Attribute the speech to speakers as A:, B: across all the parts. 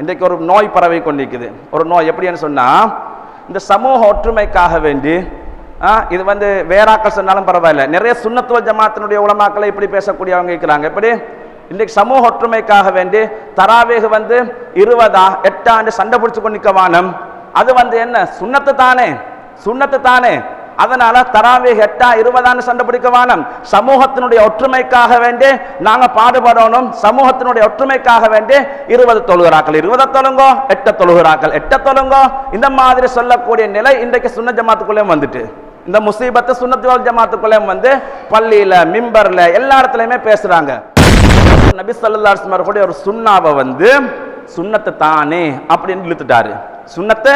A: இன்றைக்கு ஒரு நோய் பரவி கொண்டிருக்குது. ஒரு நோய் எப்படின்னு சொன்னால் இந்த சமூக ஒற்றுமைக்காக வேண்டி இது வந்து வேறாக்கள் சொன்னாலும் பரவாயில்ல. நிறைய சுண்ணத்துவ ஜமாத்தினுடைய உலமாக்களை இப்படி பேசக்கூடியவங்க இருக்கிறாங்க. எப்படி? இன்றைக்கு சமூக ஒற்றுமைக்காக வேண்டி தராவேகு வந்து இருபதா எட்டாண்டு சண்டை பிடிச்சு கொண்டு நிற்க வானம். அது வந்து என்ன? சுண்ணத்து தானே. சுண்ணத்து தானே. அதனால தராவே எட்டா இருபதான்னு சண்டை பிடிக்கவானம் சமூகத்தினுடைய ஒற்றுமைக்காக வேண்டி நாங்க பாடுபடணும். சமூகத்தினுடைய ஒற்றுமைக்காக வேண்டி இருபது தொழுகிறாக்கள். இருபதை தொழுங்கோ எட்ட தொழுகிறாக்கள். எட்ட தொழுங்கோ இந்த மாதிரி சொல்லக்கூடிய நிலை இன்றைக்கு சுன்ன ஜமாத்துக்குள்ளேயும் வந்துட்டு. இந்த முசீபத்து சுன்னத்துவல் ஜமாத்துக்குள்ளேயும் வந்து பள்ளியில மிம்பர்ல எல்லா இடத்துலயுமே பேசுறாங்க. நபி ஸல்லல்லாஹு கூட ஒரு சுண்ணாவை வந்து சுண்ணத்தை தானே அப்படின்னு இழுத்துட்டாரு. சுண்ணத்தை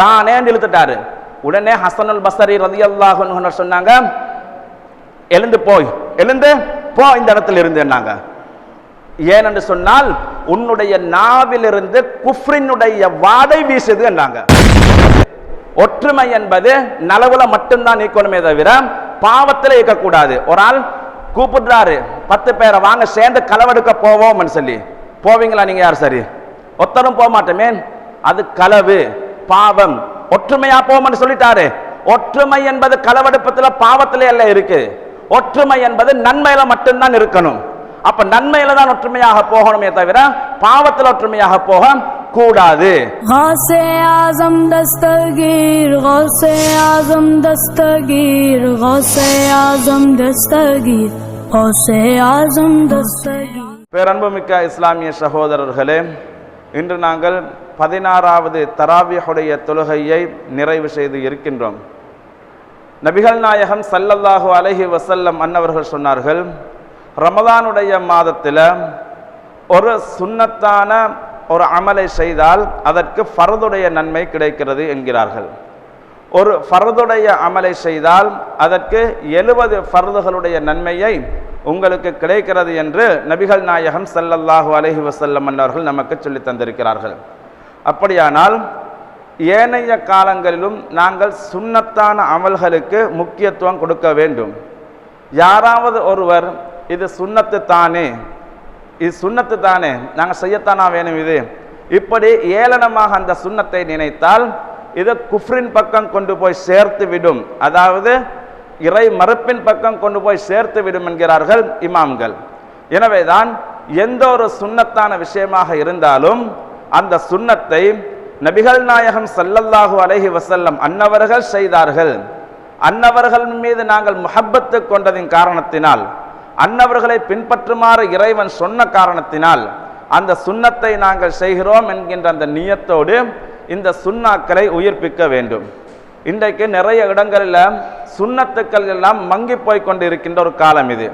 A: தானே இழுத்துட்டாரு. உடனே ஹசனுல் பசரி ரதி அல்லாஹன் சொன்னாங்க எழுந்து போய் எழுந்து போ இந்த இடத்துல இருந்து என்னாங்க ஏனென்று சொன்னால் உன்னுடைய நாவிலிருந்து குஃப்ரினுடைய வாடை வீசுது என்னாங்க ஒற்றுமை என்பது நலவுல மட்டும்தான் நீக்கணுமே தவிர பாவத்தில் இருக்கக்கூடாது. ஒரு ஆள் கூப்பிடுறாரு பத்து பேரை வாங்க சேர்ந்து களவெடுக்க போவோம்னு சொல்லி. போவீங்களா நீங்க யார் சரி? ஒத்தரும் போக மாட்டோமே அது களவு பாவம் ஒற்றுமையா போமன்னு சொல்லிட்டாரு. ஒற்றுமை என்பது கலவெடுப்பத்தில் பாவத்திலே எல்லாம் இருக்கு. ஒற்றுமை என்பது நன்மையில மட்டும்தான் இருக்கணும். அப்ப நன்மையில தான் ஒற்றுமையாக போகணுமே தவிர பாவத்தில் ஒற்றுமையாக போக கூடாது.
B: غاسے اعظم دستگیر غوث اعظم دستگیر غوث اعظم دستگیر غوث اعظم دستگیر
A: பேரன்புமிக்க இஸ்லாமிய சகோதரர்களே இன்று நாங்கள் பதினாறாவது தராவியுடைய தொழுகையை நிறைவு செய்து இருக்கின்றோம். நபிகள் நாயகம் சல்லல்லாஹு அலஹி வசல்லம் அன்னவர்கள் சொன்னார்கள் ரமதானுடைய மாதத்தில் ஒரு சுண்ணத்தான ஒரு அமலை செய்தால் அதற்கு ஃபரதுடைய நன்மை கிடைக்கிறது என்கிறார்கள். ஒரு ஃபர்துடைய அமலை செய்தால் அதற்கு எழுபது ஃபரதுகளுடைய நன்மையை உங்களுக்கு கிடைக்கிறது என்று நபிகள் நாயகம் செல்லல்லாஹு அலஹி வசல்லம் அன்னவர்கள் நமக்கு சொல்லித் தந்திருக்கிறார்கள். அப்படியானால் ஏனைய காலங்களிலும் நாங்கள் சுண்ணத்தான அமல்களுக்கு முக்கியத்துவம் கொடுக்க வேண்டும். யாராவது ஒருவர் இது சுண்ணத்து தானே இது சுண்ணத்து தானே நாங்கள் செய்யத்தானா வேணும் இது? இப்படி ஏளனமாக அந்த சுண்ணத்தை நினைத்தால் இது குஃப்ரின் பக்கம் கொண்டு போய் சேர்த்து விடும். அதாவது இறை மறுப்பின் பக்கம் கொண்டு போய் சேர்த்து விடும் என்கிறார்கள் இமாம்கள். எனவேதான் எந்த ஒரு சுண்ணத்தான விஷயமாக இருந்தாலும் அந்த சுண்ணத்தை நபிகள் நாயகம் சல்லல்லாஹு அலஹி வசல்லம் அன்னவர்கள் செய்தார்கள். அன்னவர்கள் மீது நாங்கள் முஹப்பத்து கொண்டதின் காரணத்தினால் அன்னவர்களை பின்பற்றுமாறு இறைவன் சொன்ன காரணத்தினால் அந்த சுண்ணத்தை நாங்கள் செய்கிறோம் என்கின்ற அந்த நியத்தோடு இந்த சுண்ணாக்களை உயிர்ப்பிக்க வேண்டும். இன்றைக்கு நிறைய இடங்களில் சுண்ணத்துக்கள் எல்லாம் மங்கி போய் கொண்டு இருக்கின்ற ஒரு காலம் இது.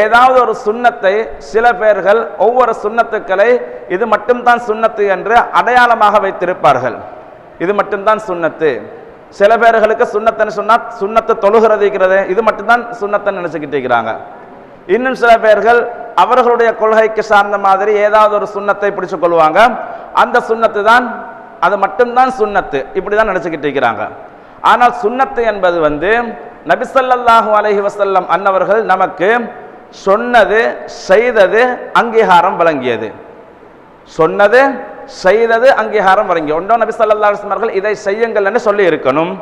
A: ஏதாவது ஒரு சுண்ணத்தை சில பேர்கள் ஒவ்வொரு சுண்ணத்துக்களை இது மட்டும்தான் சுண்ணத்து என்று அடையாளமாக வைத்திருப்பார்கள். இது மட்டும்தான் சுண்ணத்து. சில பேர்களுக்கு சுண்ணத்துன்னு சொன்னால் சுண்ணத்தை தொழுகிறது இருக்கிறது இது மட்டும்தான் சுண்ணத்தை நினைச்சுக்கிட்டு இருக்கிறாங்க இன்னும் சில பேர்கள் அவர்களுடைய கொள்கைக்கு சார்ந்த மாதிரி ஏதாவது ஒரு சுண்ணத்தை பிடிச்சு கொள்வாங்க. அந்த சுண்ணத்து தான் அது மட்டும்தான் சுண்ணத்து. இப்படி தான் நினச்சிக்கிட்டு இருக்கிறாங்க ஆனால் சுண்ணத்து என்பது வந்து நபிசல்லாஹு அலஹி வசல்லம் அன்னவர்கள் நமக்கு சொன்னது செய்தது அங்கீகாரம் வழங்கியது. சொன்னது செய்தது அங்கீகாரம் வழங்கி ஒன்றோ நபி ஸல்லல்லாஹு இதை செய்யுங்கள் என்று சொல்லி இருக்கணும்.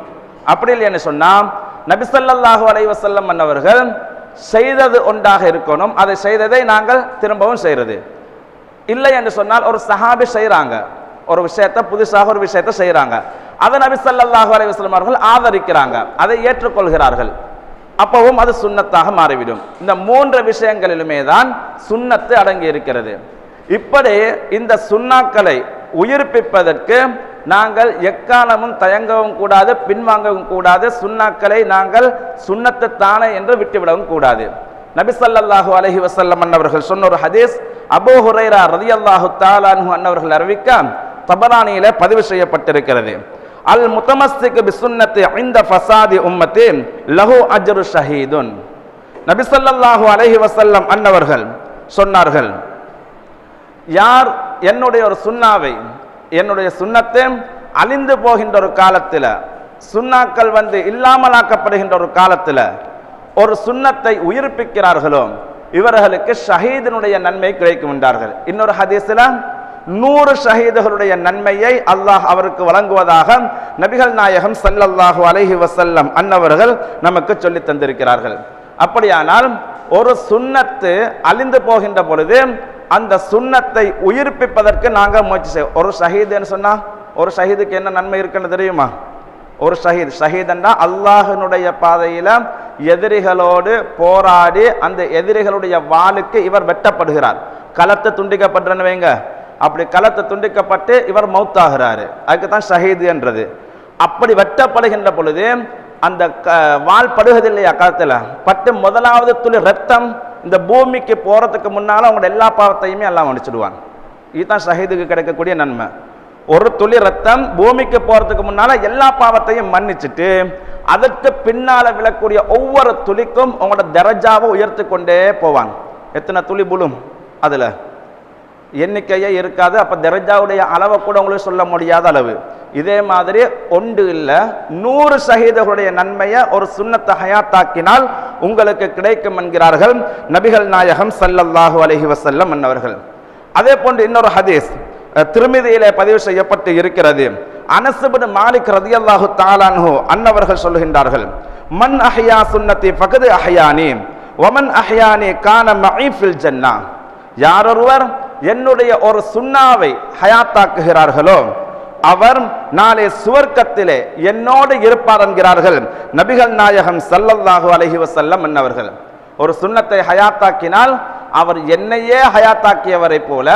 A: அப்படி இல்லைன்னு சொன்னால் நபி ஸல்லல்லாஹு அலைவசல்லம் மன்னவர்கள் செய்தது ஒன்றாக இருக்கணும். அதை செய்ததை நாங்கள் திரும்பவும் செய்கிறது இல்லை என்று சொன்னால் ஒரு சஹாபி செய்கிறாங்க ஒரு விஷயத்தை புதுசாக ஒரு விஷயத்தை செய்கிறாங்க அதை நபி ஸல்லல்லாஹு அலைஹி அவர்கள் ஆதரிக்கிறாங்க. அதை ஏற்றுக்கொள்கிறார்கள். அப்பவும் அது சுண்ணத்தாக மாறிவிடும். இந்த மூன்று விஷயங்களிலுமே தான் சுண்ணத்து அடங்கி இருக்கிறது. இப்படி இந்த சுண்ணாக்களை உயிர்ப்பிப்பதற்கு நாங்கள் எக்காலமும் தயங்கவும் கூடாது பின்வாங்கவும் கூடாது. சுண்ணாக்களை நாங்கள் சுண்ணத்து தானே என்று விட்டுவிடவும் கூடாது. நபிசல்லாஹு அலஹி வசல்லம் வஸல்லம் அன்னவர்கள் சொன்ன ஒரு ஹதீஸ் அபூ ஹுரைரா ரலியல்லாஹு தாலானு அன்னவர்கள் அறிவிக்க தபரானியில பதிவு செய்யப்பட்டிருக்கிறது. அல் முத்தமஸ்திக் பிசுன்னத்தி இந்த ஃபசாதி உம்மத்தின் லஹு அஜரு ஷஹீதுன். நபி ஸல்லல்லாஹு அலஹி வசல்லம் அன்னவர்கள் சொன்னார்கள் யார் என்னுடைய ஒரு சுண்ணாவை என்னுடைய சுண்ணத்தை அழிந்து போகின்ற ஒரு காலத்தில் சுண்ணாக்கள் வந்து இல்லாமலாக்கப்படுகின்ற ஒரு காலத்தில் ஒரு சுண்ணத்தை உயிர்ப்பிக்கிறார்களோ இவர்களுக்கு ஷஹீதினுடைய நன்மை கிடைக்கும் என்றார்கள். இன்னொரு ஹதீஸில் நூறு ஷஹீதுகளுடைய நன்மையை அல்லாஹ் அவருக்கு வழங்குவதாக நபிகள் நாயகம் சல்லல்லாஹு அலஹி வசல்லம் அன்னவர்கள் நமக்கு சொல்லித் தந்திருக்கிறார்கள். அப்படியானால் ஒரு சுன்னத்து அழிந்து போகின்ற பொழுது அந்த சுன்னத்தை உயிர்ப்பிப்பதற்கு நாங்கள் முயற்சி செய்வோம். ஒரு ஷஹீதுன்னு சொன்னால் ஒரு ஷஹீதுக்கு என்ன நன்மை இருக்குன்னு தெரியுமா? ஒரு ஷஹீத். ஷஹீதன்னா அல்லாஹினுடைய பாதையில் எதிரிகளோடு போராடி அந்த எதிரிகளுடைய வாளுக்கு இவர் வெட்டப்படுகிறார். களத்தை துண்டிக்கப்படுறன்னு வைங்க. அப்படி களத்தை துண்டிக்கப்பட்டு இவர் மௌத்தாகிறாரு. அதுக்கு தான் ஷஹீது என்றது. அப்படி வெட்டப்படுகின்ற பொழுது அந்த க வால் இல்லையா களத்தில் பட்டு முதலாவது துளி ரத்தம் இந்த பூமிக்கு போகிறதுக்கு முன்னால அவங்களோட எல்லா பாவத்தையுமே எல்லாம் அடிச்சிடுவான் இதுதான் ஷஹீதுக்கு கிடைக்கக்கூடிய நன்மை. ஒரு துளி ரத்தம் பூமிக்கு போகிறதுக்கு முன்னால் எல்லா பாவத்தையும் மன்னிச்சுட்டு அதற்கு பின்னால் விழக்கூடிய ஒவ்வொரு துளிக்கும் உங்களோட தரஜாவை உயர்த்தி கொண்டே போவான் எத்தனை துளி புழும் அதில்? எண்ணிக்கையே இருக்காது. அப்போ தரஜாவுடைய அளவை கூட உங்களுக்கு சொல்ல முடியாத அளவு. இதே மாதிரி ஒன்று இல்லை நூறு சகிதர்களுடைய நன்மையை ஒரு சுண்ணத்தை ஹயாத்தாக்கினால் உங்களுக்கு கிடைக்கும் என்கிறார்கள் நபிகள் நாயகம் சல்லல்லாஹு அலஹி வசல்லம் என்னவர்கள் அதே போன்று இன்னொரு ஹதீஸ் திருமதியிலே பதிவு செய்யப்பட்டு இருக்கிறது. அனசுபின் மாலிக் ரதியல்லாஹு தாலான்ஹு அன்னவர்கள் சொல்லுகின்றார்கள் மன் அஹ்யா சுன்னதி ஃபகது அஹ்யானி வமன் அஹ்யானி கான மஹிஃபில் ஜன்னா. யாரொருவர் என்னுடைய ஒரு சுண்ணாவை ஹயாத்தாக்குகிறார்களோ அவர் நாளை சுவர்க்கத்திலே என்னோடு இருப்பார் என்கிறார்கள். நபிகள் நாயகம் சல்லல்லாஹு அலஹி வசல்லம் என்னவர்கள் ஒரு சுண்ணத்தை ஹயாத்தாக்கினால் அவர் என்னையே ஹயாத்தாக்கியவரை போல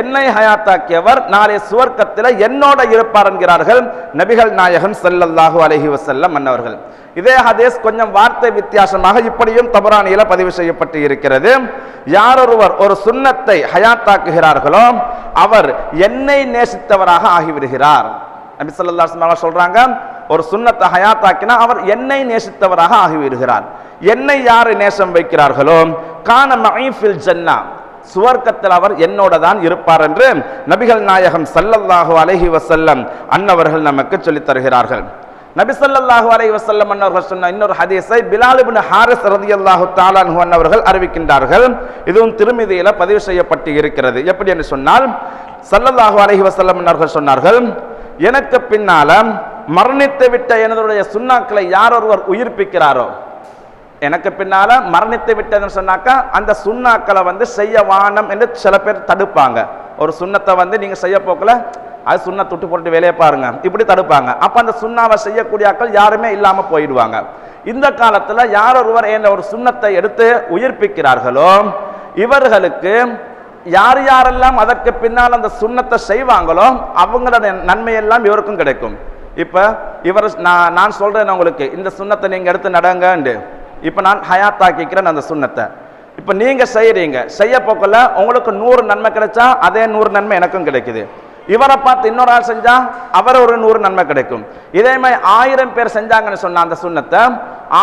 A: என்னை ஹயாத்தாக்கியவர் நாளை சுவர்க்கத்தில் என்னோட இருப்பார் என்கிறார்கள் நபிகள் நாயகம் செல்லல்லாஹு அலஹி வசல்லம் மன்னவர்கள் இதே ஹதீஸ் கொஞ்சம் வார்த்தை வித்தியாசமாக இப்படியும் தபரானியில பதிவு செய்யப்பட்டு இருக்கிறது. யாரொருவர் ஒரு சுன்னத்தை ஹயாத்தாக்குகிறார்களோ அவர் என்னை நேசித்தவராக ஆகிவிடுகிறார். நபி சொல்லா அலைஹி சொல்றாங்க ஒரு சுன்னத்தை ஹயாத்தாக்கினா அவர் என்னை நேசித்தவராக ஆகிவிடுகிறார். என்னை யாரு நேசம் வைக்கிறார்களோ கான மைஃபில் ஜன்னா சுவர்க்கத்தில் அவர் என்னோட தான் இருப்பார் என்று நபிகள் நாயகம் சல்லல்லாஹு அலஹி வசல்லம் அன்னவர்கள் நமக்கு சொல்லித் தருகிறார்கள். நபி சல்லாஹு அலைஹி வசல்லம் அன்னவர்கள் சொன்ன இன்னொரு ஹதீஸை பிலாலுபின் ஹாரிஸ் ரதி அல்லாஹு தாலான்ஹு அன்னவர்கள் அறிவிக்கின்றார்கள். இதுவும் திருமதியில் பதிவு செய்யப்பட்டு இருக்கிறது. எப்படி என்று சொன்னால் சல்லல்லாஹு அலஹி வசல்லம் அன்னவர்கள் சொன்னார்கள் எனக்கு பின்னால மரணித்து விட்ட எனதுடைய சுண்ணாக்களை யார் ஒருவர் உயிர்ப்பிக்கிறாரோ எனக்கு பின்னால மரணித்து விட்டதுன்னு சொன்னாக்கா அந்த சுண்ணாக்களை வந்து செய்ய வானம் என்று சில பேர் தடுப்பாங்க. ஒரு சுண்ணத்தை வந்து நீங்க செய்ய போக்கல அது சுண்ண தொட்டு போட்டு வேலையை பாருங்க. இப்படி தடுப்பாங்க. அப்ப அந்த சுண்ணாவை செய்யக்கூடிய ஆட்கள் யாருமே இல்லாம போயிடுவாங்க. இந்த காலத்துல யார் ஒருவர் என்ன ஒரு சுண்ணத்தை எடுத்து உயிர்ப்பிக்கிறார்களோ இவர்களுக்கு யார் யாரெல்லாம் அதற்கு பின்னால் அந்த சுண்ணத்தை செய்வாங்களோ அவங்களோட நன்மையெல்லாம் இவருக்கும் கிடைக்கும். இப்ப இவர் நான் நான் சொல்றேன் உங்களுக்கு. இந்த சுண்ணத்தை நீங்க எடுத்து நடங்கண்டு இப்போ நான் ஹயாத்தாக்கிக்கிறேன் அந்த சுண்ணத்தை. இப்போ நீங்கள் செய்கிறீங்க செய்ய போக்கில் உங்களுக்கு நூறு நன்மை கிடைச்சா அதே நூறு நன்மை எனக்கும் கிடைக்குது. இவரை பார்த்து இன்னொரு ஆள் செஞ்சா அவர் ஒரு நூறு நன்மை கிடைக்கும். இதே மாதிரி ஆயிரம் பேர் செஞ்சாங்கன்னு சொன்ன அந்த சுண்ணத்தை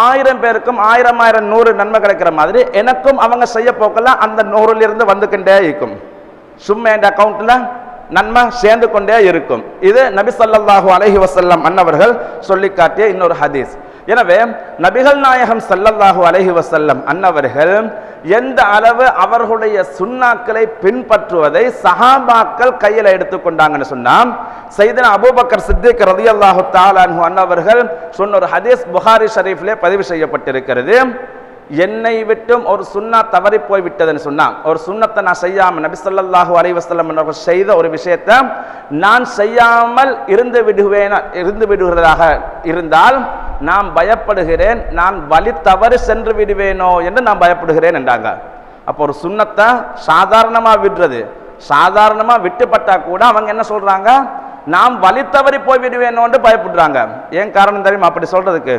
A: ஆயிரம் பேருக்கும் ஆயிரம் ஆயிரம் நூறு நன்மை கிடைக்கிற மாதிரி எனக்கும் அவங்க செய்ய போக்கல அந்த நூறுலேருந்து வந்துக்கிட்டே இருக்கும். சும்மா என் அக்கௌண்ட்டில் நன்மை சேர்ந்து கொண்டே இருக்கும். இது நபி ஸல்லல்லாஹு அலஹி வசல்லம் அன்னவர்கள் சொல்லி காட்டிய இன்னொரு ஹதீஸ். எனவே நபிகள் நாயகம் சல்லல்லாஹு அலஹி வசல்லம் அன்னவர்கள் எந்த அளவு அவர்களுடைய சுண்ணாக்களை பின்பற்றுவதை சஹாபாக்கள் கையில் எடுத்துக்கொண்டாங்கன்னு சொன்னா சைதனா அபூபக்கர் சித்திக் ரதி அல்லாஹு தாலான்ஹு அன்னவர்கள் சொன்ன ஒரு ஹதீஸ் புகாரி ஷரீஃப்லே பதிவு செய்யப்பட்டிருக்கிறது. என்னை விட்டும் ஒரு சுண்ணா தவறி போய் விட்டதுன்னு சொன்னா ஒரு சுண்ணத்தை நான் செய்யாம நபி ஸல்லல்லாஹு அலைஹி அவர்கள் செய்த ஒரு விஷயத்தை நான் செய்யாமல் இருந்து விடுவேன் இருந்து விடுகிறதாக இருந்தால் நான் பயப்படுகிறேன் நான் வழி தவறி சென்று விடுவேனோ என்று நான் பயப்படுகிறேன் என்றாங்க. அப்போ ஒரு சுண்ணத்தை சாதாரணமாக விடுறது. சாதாரணமாக விட்டுப்பட்டா கூட அவங்க என்ன சொல்கிறாங்க நாம் வழி தவறி போய் விடுவேனோன்னு பயப்படுறாங்க. ஏன் காரணம் தெரியும்? அப்படி சொல்கிறதுக்கு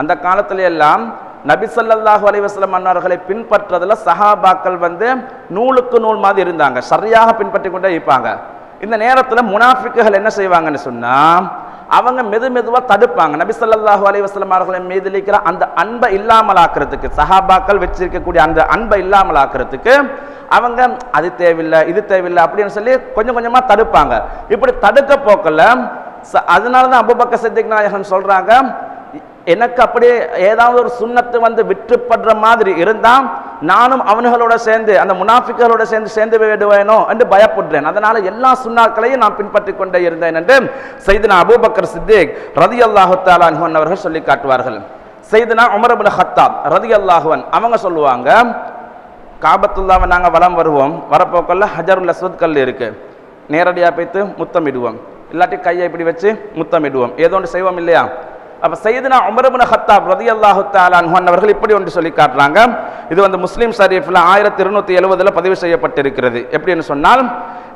A: அந்த காலத்துல எல்லாம் நபிசல்லாஹு அலைவாஸ்லம் மன்னர்களை வஸல்லம் அன்னார்களை சஹாபாக்கள் வந்து நூலுக்கு நூல் மாதிரி இருந்தாங்க. சரியாக பின்பற்றி கொண்டே இருப்பாங்க. இந்த நேரத்தில் முனாஃபிக்குகள் என்ன செய்வாங்கன்னு சொன்னால் அவங்க மெது மெதுவா தடுப்பாங்க. நபி ஸல்லல்லாஹு அலைஹி வஸல்லம் அவர்களை மீது இருக்கிற அந்த அன்பை இல்லாமலாக்குறதுக்கு சஹாபாக்கள் வச்சிருக்கக்கூடிய அந்த அன்பை இல்லாமலாக்குறதுக்கு அவங்க அது தேவையில்லை இது தேவையில்லை அப்படின்னு சொல்லி கொஞ்சம் கொஞ்சமா தடுப்பாங்க. இப்படி தடுக்க போக்கல ச- அதனால தான் அபுபக்கர் சித்திக் நாயகன் சொல்றாங்க எனக்கு அப்படியே ஏதாவது ஒரு சுண்ணத்து வந்து விற்றுப்படுற மாதிரி இருந்தால் நானும் அவனுகளோட சேர்ந்து அந்த முனாஃபிக்களோட சேர்ந்து சேர்ந்து விடுவேனோ என்று பயப்படுறேன் அதனால எல்லா சுண்ணாக்களையும் நான் பின்பற்றி கொண்டே இருந்தேன் என்று செய்தினா அபூபக்கர் சித்திக் ரதி அல்லாஹு தாலான் அவர்கள் சொல்லி காட்டுவார்கள். செய்தினா உமர் ஹத்தாப் ரதி அல்லாஹுவன் அவங்க சொல்லுவாங்க காபத்துல்லாவை நாங்கள் வளம் வருவோம். வரப்போக்கல்ல ஹஜருல் அஸ்வத் கல் இருக்கு. நேரடியாக போய்த்து முத்தமிடுவோம். இல்லாட்டி கையை இப்படி வச்சு முத்தமிடுவோம். ஏதோ ஒன்று செய்வோம் இல்லையா? அப்போ செய்தினா உமரபுன ஹத்தாப் ரதி அல்லாஹு தாலான் அவர்கள் இப்படி ஒன்று சொல்லி காட்டுறாங்க. இது வந்து முஸ்லீம் ஷரீஃபில் ஆயிரத்தி இருநூத்தி எழுபதுல பதிவு செய்யப்பட்டிருக்கிறது. எப்படின்னு சொன்னால்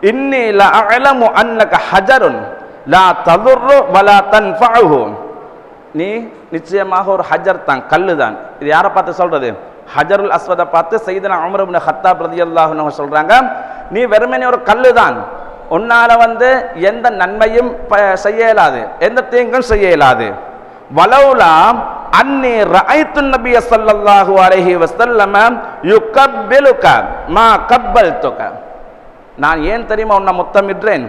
A: இன்னி ல அலமு அன்னக ஹஜருன் லா ததுர்ரு வலா தன்ஃபஅஹு. நீ நிச்சயமாக ஒரு ஹஜர் தான் கல்லு தான். இது யாரை பார்த்து சொல்றது? ஹஜருல் அஸ்வதை பார்த்து செய்தனா உமரபுன ஹத்தாப் ரதியல்லாஹு சொல்றாங்க. நீ வெறுமனே ஒரு கல்லு தான். உன்னால வந்து எந்த நன்மையும் ப- செய்ய இயலாது. எந்த தீங்கும் செய்ய இயலாது. வலவுலாம் அன்னி ரஐத்து நபிய ஸல்லல்லாஹு அலைஹி வஸல்லம யுகப்பிலுக மா கப்பல்துக. நான் ஏன் தெரியுமா உன்னை முத்தமிடுறேன்?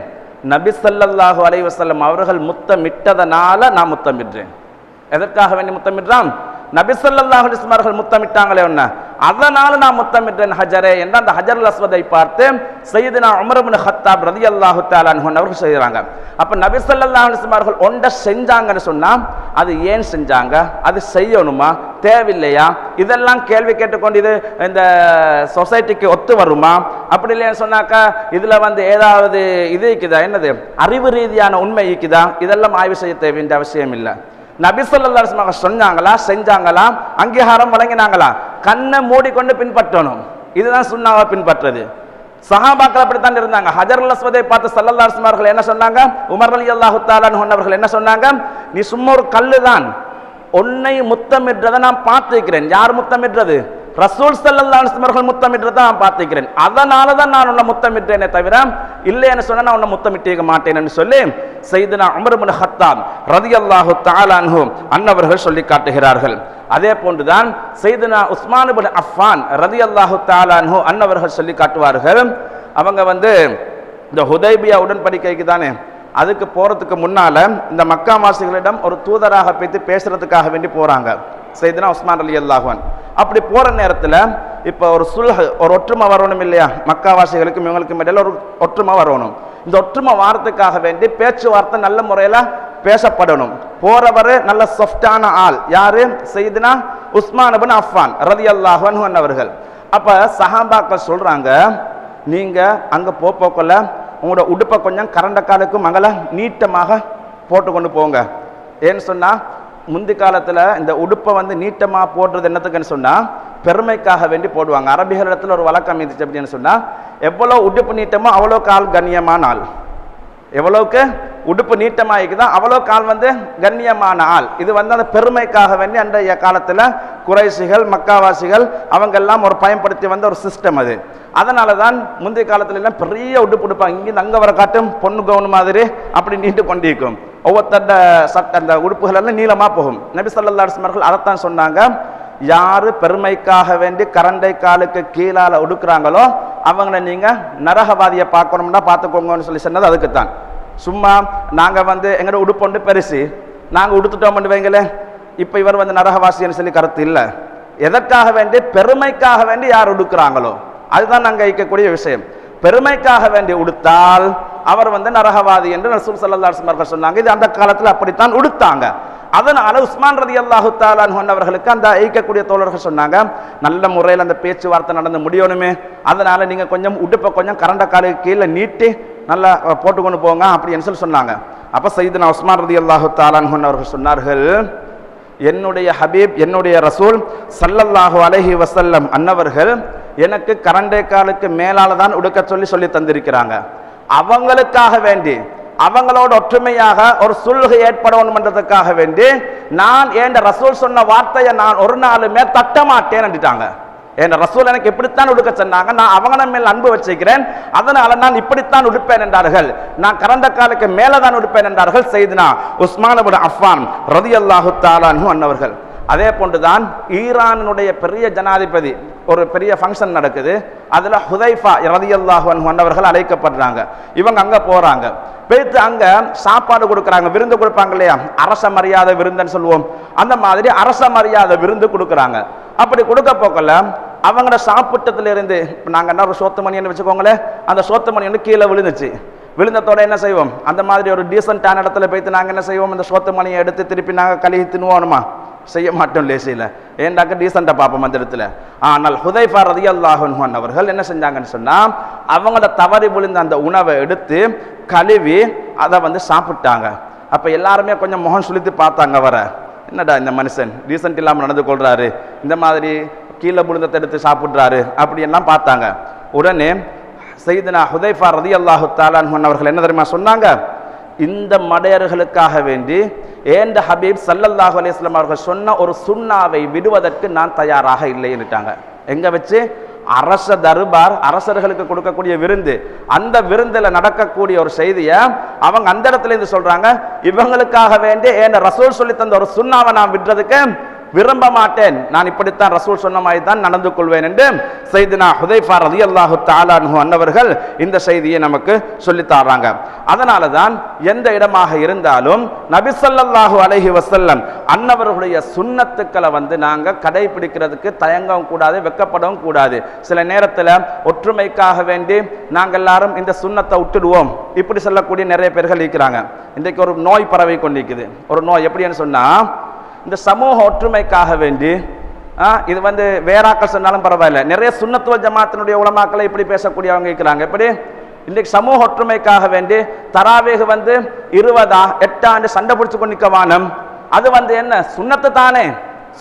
A: நபி ஸல்லல்லாஹு அலைஹி வஸல்லம் அவர்கள் முத்தமிட்டதனால நான் முத்தமிடுறேன். எதற்காக வேண்டி முத்தமிடுறான்? நபி ஸல்லல்லாஹு அலைஹி வஸல்லம் அவர்கள் முத்தமிட்டாங்களே ஒன்ன அதனால நான் முத்தமிட்டேன் ஹஜரே என்று அந்த ஹஜர் அஸ்வதை பார்த்து சையதுனா நான் இப்னு ஹத்தாப் ரதி அல்லாஹு அன்ஹு அவர்கள் செய்கிறாங்க. அப்ப நபி ஸல்லல்லாஹு அவர்கள் ஒன்றை செஞ்சாங்கன்னு சொன்னா அது ஏன் செஞ்சாங்க? அது செய்யணுமா? தேவையில்லையா? இதெல்லாம் கேள்வி கேட்டுக்கொண்டு இது இந்த சொசைட்டிக்கு ஒத்து வருமா? அப்படி இல்லைன்னு சொன்னாக்கா இதுல வந்து ஏதாவது இது இருக்குதா என்னது? அறிவு ரீதியான உண்மை இருக்குதா இதெல்லாம் ஆய்வு செய்ய தேவை அவசியம் இல்லை. நபி ஸல்லல்லாஹு சொன்னாங்களா செஞ்சாங்களா? அங்கீகாரம் வழங்கினாங்களா? கண்ணை மூடிக்கொண்டு பின்பற்றணும். இதுதான் சுண்ணாவை பின்பற்றுறது. சஹாபாக்கள் அப்படித்தான் இருந்தாங்க. ஹஜருல் அஸ்வதை பார்த்து ஸல்லல்லாஹு அவர்கள் என்ன சொன்னாங்க? உமர் ரலியல்லாஹு தஆலா அவர்கள் என்ன சொன்னாங்க? நீ சும்மா ஒரு கல்லு தான் உன்னை முத்தமிடுறதை நான் பார்த்திருக்கிறேன். யார் முத்தமிடுறது? ரசூல் ஸல்லல்லாஹு முத்தமிட்டு தான் பார்த்துக்கிறேன் அதனால தான் நான் உன்னை முத்தமிட்டேனே தவிர இல்லைன்னு சொன்னால் நான் உன்னை முத்தமிட்டிருக்க மாட்டேன்னு சொல்லி செய்தனா உமர் ஹத்தாம் ரதி அல்லாஹு தாலான்ஹு அன்னவர்கள் சொல்லி காட்டுகிறார்கள். அதே போன்றுதான் செய்தனா உஸ்மானுபின் அஃபான் ரதி அல்லாஹு தாலான்ஹு அன்னவர்கள் சொல்லி காட்டுவார்கள். அவங்க வந்து இந்த ஹுதைபியா உடன்படிக்கைக்கு தானே அதுக்கு போகிறதுக்கு முன்னால் இந்த மக்கா வாசிகளிடம் ஒரு தூதராக பேத்து பேசுறதுக்காக வேண்டி போகிறாங்க செய்தனா உஸ்மான் அலி அல்லாஹுவன் அப்படி போகிற நேரத்தில் இப்போ ஒரு சுல்ஹ் ஒரு ஒற்றுமை வரணும் இல்லையா? மக்காவாசிகளுக்கும் இவங்களுக்கும் இடையில ஒரு ஒற்றுமை வரணும். இந்த ஒற்றுமை வாரத்துக்காக வேண்டி பேச்சுவார்த்தை நல்ல முறையில் பேசப்படணும். போறவர் நல்ல சாஃப்டான ஆள். யாரு? செய்தினா உஸ்மான் பின் அஃபான் ரதி அல்லாஹன் அவர்கள். அப்போ சஹாபாக்கள் சொல்கிறாங்க நீங்கள் அங்கே போ உங்களோட உடுப்பை கொஞ்சம் கரண்ட காலுக்கும் மகள நீட்டமாக போட்டு கொண்டு போங்க. ஏன்னு சொன்னால் முந்தி காலத்தில் இந்த உடுப்பை வந்து நீட்டமாக போடுறது என்னத்துக்குன்னு சொன்னால் பெருமைக்காக வேண்டி போடுவாங்க. அரபிகள் இடத்துல ஒரு வழக்கம் இருந்துச்சு அப்படின்னு சொன்னால் எவ்வளோ உடுப்பு நீட்டமோ அவ்வளோ கால் கண்ணியமான ஆள் எவ்வளோக்கு உடுப்பு நீட்டமாயிக்குதோ அவ்வளோ கால் வந்து கண்ணியமான ஆள் இது வந்து அந்த பெருமைக்காக வேண்டி அன்றைய காலத்தில் குறைசிகள் மக்காவாசிகள் அவங்க எல்லாம் ஒரு பயன்படுத்தி வந்த ஒரு சிஸ்டம் அது. அதனால தான் முந்தைய காலத்துல எல்லாம் பெரிய உடுப்பு உடுப்பாங்க. இங்கிருந்து அங்கே வர காட்டும் பொண்ணு கவுன் மாதிரி அப்படி நீண்டு கொண்டிருக்கும். ஒவ்வொருத்தட்ட சட்ட அந்த உடுப்புகள் எல்லாம் நீளமாக போகும். நபி ஸல்லல்லாஹு அலைஹி அதைத்தான் சொன்னாங்க. யாரு பெருமைக்காக வேண்டி கரண்டை காலுக்கு கீழால உடுக்குறாங்களோ அவங்கள நீங்க நரகவாதியை பார்க்கணும்னா பார்த்துக்கோங்கன்னு சொல்லி சொன்னது அதுக்கு தான் சும்மா நாங்க வந்து எங்களோட உடுப்பொண்டு பெருசு. நாங்க உடுத்துட்டோம் வைங்களேன் இப்போ இவர் வந்து நரகவாசின்னு சொல்லி கருத்து இல்லை. எதற்காக வேண்டி? பெருமைக்காக வேண்டி யார் உடுக்குறாங்களோ? அதுதான் நாங்கள் இருக்கக்கூடிய விஷயம். பெருமைக்காக வேண்டி உடுத்தால் அவர் வந்து நரகவாதி என்று நசூல் ஸல்லல்லாஹு அவர்கள் சொன்னாங்க. இது அந்த காலத்தில் அப்படித்தான் உடுத்தாங்க. அதனால உஸ்மான் ரதி அல்லாஹு தாலான் அவர்களுக்கு அந்த ஐக்கக்கூடிய தோழர்கள் சொன்னாங்க நல்ல முறையில் அந்த பேச்சுவார்த்தை நடந்து முடியணுமே. அதனால நீங்கள் கொஞ்சம் உடுப்பை கொஞ்சம் கரண்ட காலுக்கு கீழே நீட்டி நல்லா போட்டு கொண்டு போங்க அப்படின்னு சொல்லி சொன்னாங்க. அப்போ செய்து நான் உஸ்மான் ரதி அல்லாஹு தாலான் அவர்கள் சொன்னார்கள் என்னுடைய ஹபீப் என்னுடைய ரசூல் சல்லல்லாஹு அலஹி வசல்லம் அன்னவர்கள் எனக்கு கரண்டே காலுக்கு மேலால தான் உடுக்க சொல்லி சொல்லி தந்திருக்கிறாங்க. அவங்களுக்காக வேண்டி அவங்களோட ஒற்றுமையாக ஒரு சுல்கை ஏற்படணும்ன்றதுக்காக வேண்டி நான் ஏண்ட ரசூல் சொன்ன வார்த்தையை நான் ஒரு நாளுமே தட்ட மாட்டேன்னுட்டாங்க என் ரசூல் எனக்கு இப்படித்தான் உடுக்க சொன்னாங்க? நான் அவங்க மேல் அன்பு வச்சிருக்கிறேன் அதனால நான் இப்படித்தான் உடுப்பேன் என்றார்கள். நான் கரந்த காலுக்கு மேலே தான் உடுப்பேன் என்றார்கள். செய்தினா உஸ்மான் அஃபான் ரதி அல்லாஹு தாலானு அன்னவர்கள். அதே போன்றுதான் ஈரானுடைய பெரிய ஜனாதிபதி ஒரு பெரிய ஃபங்க்ஷன் நடக்குது. அதில் ஹுதைஃபா ரதியல்லாஹன் அல்லாஹு அழைக்கப்படுறாங்க. இவங்க அங்கே போகிறாங்க போயிட்டு அங்கே சாப்பாடு கொடுக்குறாங்க. விருந்து கொடுப்பாங்க இல்லையா? அரச மரியாதை விருந்துன்னு சொல்லுவோம். அந்த மாதிரி அரச மரியாதை விருந்து கொடுக்குறாங்க. அப்படி கொடுக்க போக்கல அவங்களோட சாப்பிட்டதுலேருந்து இப்போ நாங்கள் என்ன ஒரு சோத்து மணின்னு வச்சுக்கோங்களேன் அந்த சோத்து மணி வந்து கீழே விழுந்துச்சு. விழுந்தத்தோட என்ன செய்வோம்? அந்த மாதிரி ஒரு டீசெண்டான இடத்துல போயிட்டு நாங்கள் என்ன செய்வோம்? இந்த சோத்து மணியை எடுத்து திருப்பி நாங்கள் கழுவி தின்னுவோணுமா? செய்ய மாட்டோம் லேசியில். ஏண்டாக்க டீசெண்டாக பார்ப்போம் அந்த இடத்துல. ஆனால் ஹுதைஃபா ரதி அல்லாஹன் அவர்கள் என்ன செஞ்சாங்கன்னு சொன்னால் அவங்களோட தவறி விழுந்த அந்த உணவை எடுத்து கழுவி அதை வந்து சாப்பிட்டாங்க. அப்போ எல்லாருமே கொஞ்சம் முகம் சுழித்து பார்த்தாங்க வர என்னடா இந்த மனுஷன்? டீசெண்ட் இல்லாமல் நடந்து கொள்கிறாரு இந்த மாதிரி கீழே விழுந்தத்தை எடுத்து சாப்பிட்றாரு. அப்படியெல்லாம் பார்த்தாங்க. உடனே சைதனா ஹுதைஃபா ரதி அல்லாஹு தாலான் அவர்கள் என்ன தெரியுமா சொன்னாங்க? இந்த மடையர்களுக்காக வேண்டி ஏண்ட ஹபீப் சல்லல்லாஹு அலிஸ்லாம் அவர்கள் சொன்ன ஒரு சுண்ணாவை விடுவதற்கு நான் தயாராக இல்லைன்னுட்டாங்க எங்க வச்சு? அரச தர்பார் அரசர்களுக்கு கொடுக்கக்கூடிய விருந்து. அந்த விருந்தில் நடக்கக்கூடிய ஒரு செய்தியை அவங்க அந்த இடத்துல இருந்து சொல்றாங்க. இவங்களுக்காக வேண்டி ஏன் ரசூல் சொல்லி தந்த ஒரு சுண்ணாவை நான் விடுறதுக்கு விரும்ப மாட்டேன். நான் இப்படித்தான் ரசூல் சொன்ன மாதிரி தான் நடந்து கொள்வேன் என்று செய்தினா ஹுதைஃபா ரதி அல்லாஹு தாலானு அன்னவர்கள் இந்த செய்தியை நமக்கு சொல்லித்தாராங்க அதனால தான் எந்த இடமாக இருந்தாலும் நபிசல்லாஹு அலஹி வசல்லம் அன்னவர்களுடைய சுண்ணத்துக்களை வந்து நாங்கள் கடைபிடிக்கிறதுக்கு தயங்கவும் கூடாது வெக்கப்படவும் கூடாது. சில நேரத்தில் ஒற்றுமைக்காக வேண்டி நாங்கள் எல்லாரும் இந்த சுண்ணத்தை விட்டுடுவோம். இப்படி சொல்லக்கூடிய நிறைய பேர்கள் இருக்கிறாங்க. இன்றைக்கு ஒரு நோய் பரவி கொண்டிருக்குது. ஒரு நோய் எப்படின்னு சொன்னால் இந்த சமூக ஒற்றுமைக்காக வேண்டி ஆ, இது வந்து வேறாக்கள் சொன்னாலும் பரவாயில்ல. நிறைய சுண்ணத்துவ ஜமாத்தினுடைய உலமாக்களை இப்படி பேசக்கூடியவங்க இருக்கிறாங்க. எப்படி? இன்றைக்கு சமூக ஒற்றுமைக்காக வேண்டி தராவேக வந்து இருபதா எட்டாண்டு சண்டை பிடிச்சு கொண்டு வானம். அது வந்து என்ன? சுண்ணத்து தானே.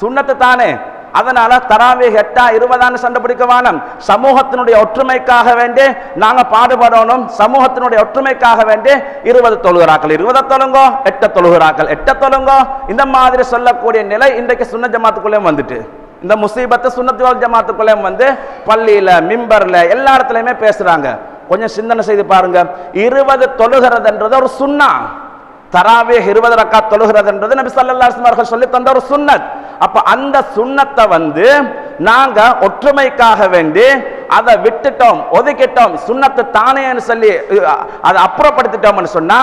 A: சுண்ணத்து தானே. அதனால தராவே எட்டா இருபதான்னு சண்டை பிடிக்கவானம் சமூகத்தினுடைய ஒற்றுமைக்காக வேண்டி நாங்க பாடுபடணும். சமூகத்தினுடைய ஒற்றுமைக்காக வேண்டி இருபது தொழுகிறாக்கள். இருபதை தொழுங்கோ எட்ட தொழுகிறாக்கள். எட்ட தொழுங்கோ இந்த மாதிரி சொல்லக்கூடிய நிலை இன்றைக்கு சுன்ன ஜமாத்துக்குள்ளேயும் வந்துட்டு. இந்த முசீபத்தை சுன்னத்து வல் ஜமாத்துக்குள்ளேயும் வந்து பள்ளியில மிம்பர்ல எல்லா இடத்துலயுமே பேசுறாங்க. கொஞ்சம் சிந்தனை செய்து பாருங்க. இருபது தொழுகிறதுன்றது ஒரு சுண்ணா. தராவே இருபது ரக்கா தொழுகிறதுன்றது நபி சல்லாஸ்லம் அவர்கள் சொல்லி தந்த ஒரு சுண்ணத். அப்ப அந்த சுண்ணத்தை வந்து நாங்க ஒற்றுமைக்காக வேண்டி அதை விட்டுட்டோம் ஒதுக்கிட்டோம் சுண்ணத்தை தானேன்னு சொல்லி அதை அப்புறப்படுத்திட்டோம்னு சொன்னா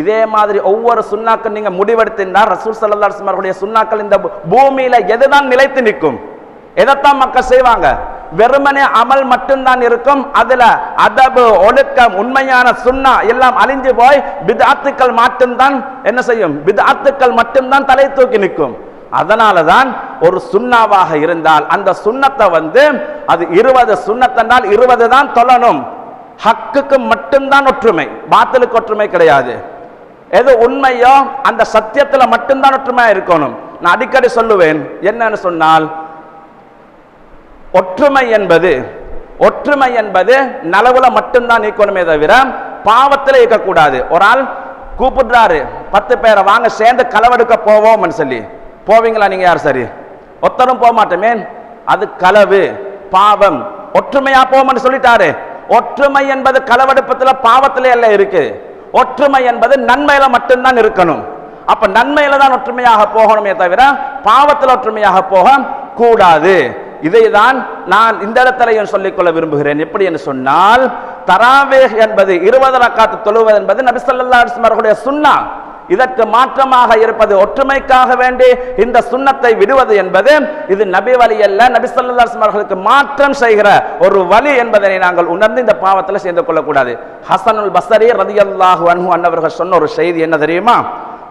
A: இதே மாதிரி ஒவ்வொரு சுண்ணாக்கள் நீங்க முடிவெடுத்திருந்தா ரசூல் ஸல்லல்லாஹு அவர்களுடைய சுண்ணாக்கள் இந்த பூமியில எதுதான் நிலைத்து நிற்கும்? எதைத்தான் மக்கள் செய்வாங்க? வெறுமனே அமல் மட்டும்தான் இருக்கும். அதுல அதபு ஒழுக்கம் உண்மையான சுண்ணா எல்லாம் அழிஞ்சு போய் பிதாத்துக்கள் மட்டும்தான் என்ன செய்யும்? பிதாத்துக்கள் மட்டும்தான் தலை தூக்கி நிற்கும். அதனால தான் ஒரு சுண்ணாவாக இருந்தால் அந்த சுண்ணத்தை வந்து அது இருபது சுண்ணத்தென்றால் இருபது தான் தொழணும். ஹக்குக்கு மட்டும்தான் ஒற்றுமை. பாத்திலுக்கு ஒற்றுமை கிடையாது. எது உண்மையோ அந்த சத்தியத்துல மட்டும்தான் ஒற்றுமையா இருக்கணும். நான் அடிக்கடி சொல்லுவேன் என்னன்னு சொன்னால் ஒற்றுமை என்பது ஒற்றுமை என்பது நலவுல மட்டும்தான் நீக்கணுமே தவிர பாவத்தில் இருக்கக்கூடாது. ஒரு ஆள் கூப்பிடுறாரு பத்து பேரை வாங்க சேர்ந்து களவெடுக்க போவோம்னு சொல்லி. போவீங்களா நீங்க யார் சரி? ஒத்தரும் போக மாட்டோமே. அது களவு பாவம். ஒற்றுமையா போவோம்னு சொல்லிட்டாரு. ஒற்றுமை என்பது களவெடுப்பத்துல பாவத்திலே எல்லாம் இருக்கு. ஒற்றுமை என்பது நன்மையில மட்டும்தான் இருக்கணும். அப்ப நன்மையில தான் ஒற்றுமையாக போகணுமே தவிர பாவத்தில் ஒற்றுமையாக போக கூடாது. இதைதான் நான் இந்த இடத்திலையும் சொல்லிக்கொள்ள விரும்புகிறேன். எப்படி என்று சொன்னால் தராவேஹ் என்பது இருபது ரக்காத்து தொழுவது என்பது நபி ஸல்லல்லாஹு அவர்களுடைய இதற்கு மாற்றமாக இருப்பது ஒற்றுமைக்காக வேண்டி இந்த சுண்ணத்தை விடுவது என்பது இது நபி வழி அல்ல. நபி ஸல்லல்லாஹு அவர்களுக்கு மாற்றம் செய்கிற ஒரு வழி என்பதனை நாங்கள் உணர்ந்து இந்த பாவத்தில் சேர்ந்து கொள்ளக்கூடாது. ஹசனுல் பசரி ரதி அல்லாஹு அன்ஹு அன்னவர்கள் சொன்ன ஒரு செய்தி என்ன தெரியுமா?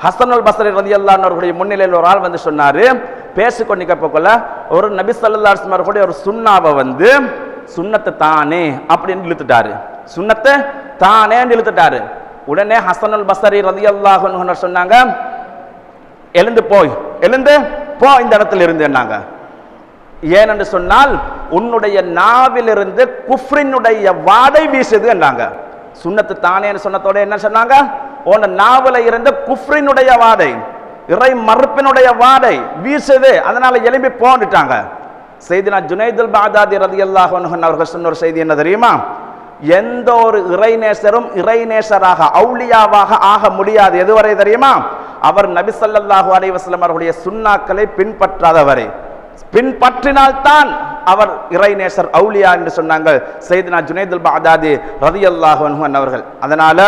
A: ஹசனுல் ரதி அல்லாஹ் அவர்களுடைய முன்னிலையில் ஒரு ஆள் வந்து சொன்னாரு பேசிக்கொண்டிருக்க போக்கல ஒரு நபி ஸல்லல்லாஹு அவர்களுடைய ஒரு சுண்ணாவை வந்து சுண்ணத்தை தானே அப்படின்னு இழுத்துட்டாரு. சுண்ணத்தை தானே இழுத்துட்டாரு. உடனே ஹசனுல் பசரி ரதி அல்லாஹ் சொன்னாங்க எழுந்து போய் எழுந்து போ இந்த இடத்துல இருந்து என்னாங்க ஏனென்று சொன்னால் உன்னுடைய நாவிலிருந்து குஃப்ரினுடைய வாடை வீசுது என்றாங்க சுண்ணத்து தானேன்னு சொன்னதோட என்ன சொன்னாங்க? உன் நாவில இருந்த குஃப்ரினுடைய வாடை. இறை மறுப்பினுடைய வாடை வீசுது. அதனால எழும்பி போன்னுட்டாங்க செய்தினா ஜுனைதுல் பாதாதி ரதியல்லாஹு அன்ஹு அவர்கள் சொன்ன ஒரு செய்தி என்ன தெரியுமா? எந்த ஒரு இறைநேசரும் இறைநேசராக அவுளியாவாக ஆக முடியாது. எதுவரை தெரியுமா? அவர் நபி அலைவாஸ்லம் அவர்களுடைய சுண்ணாக்களை பின்பற்றாதவரை. பின்பற்றினால்தான் அவர் இறைநேசர் அவுலியா என்று சொன்னாங்க. செய்தினா ஜுனைதுல் பாதாதி ரதி அல்லாஹன் அவர்கள். அதனால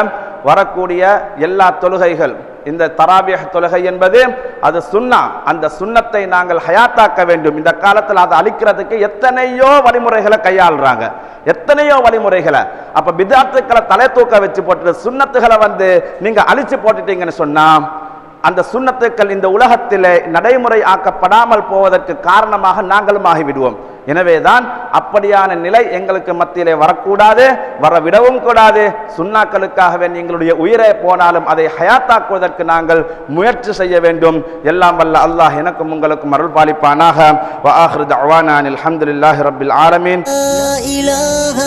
A: வரக்கூடிய எல்லா தொழுகைகள் இந்த தராபியஹ் தொழுகை என்பது அது சுண்ணா அந்த சுண்ணத்தை நாங்கள் ஹயாத்தாக்க வேண்டும். இந்த காலத்தில் அதை அழிக்கிறதுக்கு எத்தனையோ வழிமுறைகளை கையாளுறாங்க. எத்தனையோ வழிமுறைகளை. அப்போ விதார்த்துக்களை தலை தூக்க வச்சு போட்டு சுண்ணத்துகளை வந்து நீங்கள் அழிச்சு போட்டுட்டீங்கன்னு சொன்னா அந்த சுன்னத்துக்கள் இந்த உலகத்திலே நடைமுறை ஆக்கப்படாமல் போவதற்கு காரணமாக நாங்களும் ஆகிவிடுவோம் எனவேதான் அப்படியான நிலை எங்களுக்கு மத்தியிலே வரக்கூடாது வர விடவும் கூடாது சுண்ணாக்களுக்காகவே எங்களுடைய உயிரே போனாலும் அதை ஹயாத்தாக்குவதற்கு நாங்கள் முயற்சி செய்ய வேண்டும் எல்லாம் வல்ல அல்லாஹ் எனக்கும் உங்களுக்கும் அருள் பாலிப்பானாக வஆஹிரு தஅவானா அனில் ஹம்துலில்லாஹி ரப்பில் ஆலமீன்
C: لا إله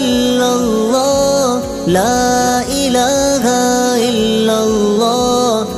C: إلا الله لا إله إلا الله